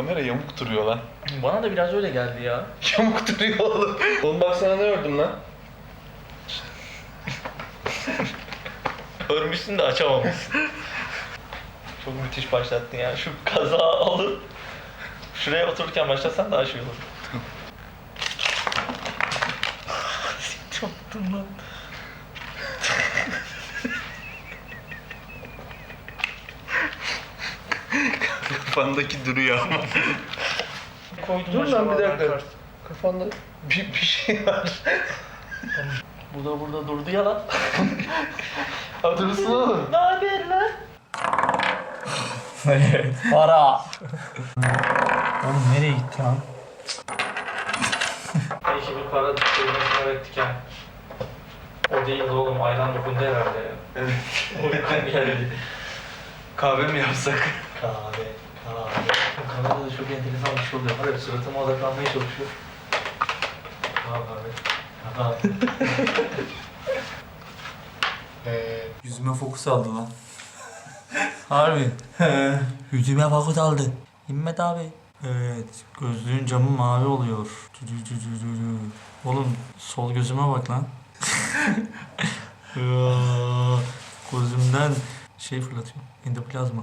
kamera yamuk duruyor lan. Bana da biraz öyle geldi ya. Yamuk duruyor oğlum. Oğlum bak sana ne ördüm lan? Örmüşsün de açamamışsın. Çok müthiş başlattın ya. Şu kaza alıp şuraya otururken başlasan daha şey olur. Siktir lan. Kafandaki duruyor ama. Koydum Dur lan bir dakika. kart- Kafanda bir, bir şey var. Bu da burada durdu ya lan. Dursun oğlum. ne haber lan? Evet. Para. Oğlum nereye gitti lan? İyi ki bir para düşürmesini öğrettik yani. O değildi oğlum ayran dokundu herhalde ya. Evet. O yüzden geldi. Kahve mi yapsak? Kahve. Kamerada da çok enteresan bir şey oluyor. Var ya suratıma odaklanmaya çalışıyor. Kahve, kahve. Ee, Yüzüme fokus aldı lan. Harbi. Yüzüme fokus aldı. Himmet abi. Evet. Gözlüğün camı mavi oluyor. Oğlum sol gözüme bak lan. Gözümden şey fırlatıyor. Endoplazma.